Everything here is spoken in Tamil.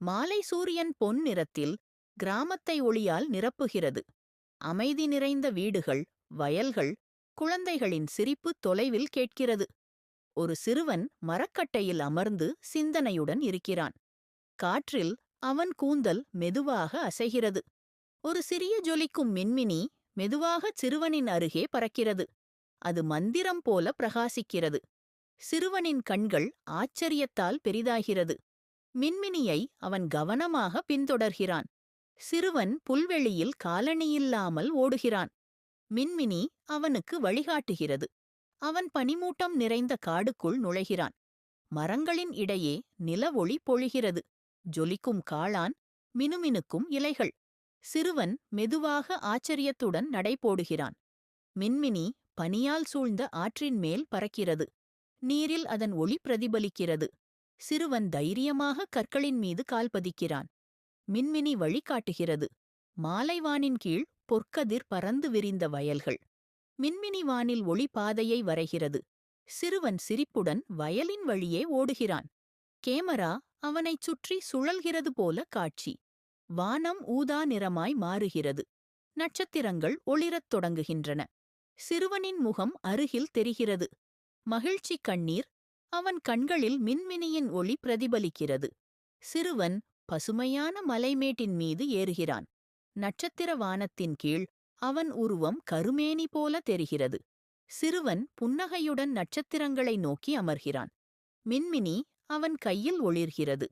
மாலை சூரியன் பொன் நிறத்தில் கிராமத்தை ஒளியால் நிரப்புகிறது. அமைதி நிறைந்த வீடுகள் வயல்கள் குழந்தைகளின் சிரிப்பு தொலைவில் கேட்கிறது. ஒரு சிறுவன் மரக்கட்டையில் அமர்ந்து சிந்தனையுடன் இருக்கிறான். காற்றில் அவன் கூந்தல் மெதுவாக அசைகிறது. ஒரு சிறிய ஜொலிக்கும் மின்மினி மெதுவாகச் சிறுவனின் அருகே பறக்கிறது. அது மந்திரம் போல பிரகாசிக்கிறது. சிறுவனின் கண்கள் ஆச்சரியத்தால் பெரிதாகிறது. மின்மினியை அவன் கவனமாக பின்தொடர்கிறான். சிறுவன் புல்வெளியில் காலணியில்லாமல் ஓடுகிறான். மின்மினி அவனுக்கு வழிகாட்டுகிறது. அவன் பனிமூட்டம் நிறைந்த காடுக்குள் நுழைகிறான். மரங்களின் இடையே நிலவொளி பொழிகிறது. ஜொலிக்கும் காளான் மினுமினுக்கும் இலைகள். சிறுவன் மெதுவாக ஆச்சரியத்துடன் நடைபோடுகிறான் மின்மினி பனியால் சூழ்ந்த ஆற்றின் மேல் பறக்கிறது. நீரில் அதன் ஒளி பிரதிபலிக்கிறது. சிறுவன் தைரியமாக கற்களின் மீது கால் பதிக்கிறான். மின்மினி வழிகாட்டுகிறது மாலைவானின் கீழ் பொற்கதிர் பறந்து விரிந்த வயல்கள். மின்மினி வானில் ஒளி பாதையை வரைகிறது. சிறுவன் சிரிப்புடன் வயலின் வழியே ஓடுகிறான். கேமரா அவனைச் சுற்றி சுழல்கிறது போல காட்சி. வானம் ஊதா நிறமாய் மாறுகிறது. நட்சத்திரங்கள் ஒளிரத் தொடங்குகின்றன. சிறுவனின் முகம் அருகில் தெரிகிறது. மகிழ்ச்சி கண்ணீர் அவன் கண்களில் மின்மினியின் ஒளி பிரதிபலிக்கிறது. சிறுவன் பசுமையான மலைமேட்டின் மீது ஏறுகிறான். நட்சத்திர வானத்தின் கீழ் அவன் உருவம் கருமேனி போல தெரிகிறது. சிறுவன் புன்னகையுடன் நட்சத்திரங்களை நோக்கி அமர்கிறான். மின்மினி அவன் கையில் ஒளிர்கிறது.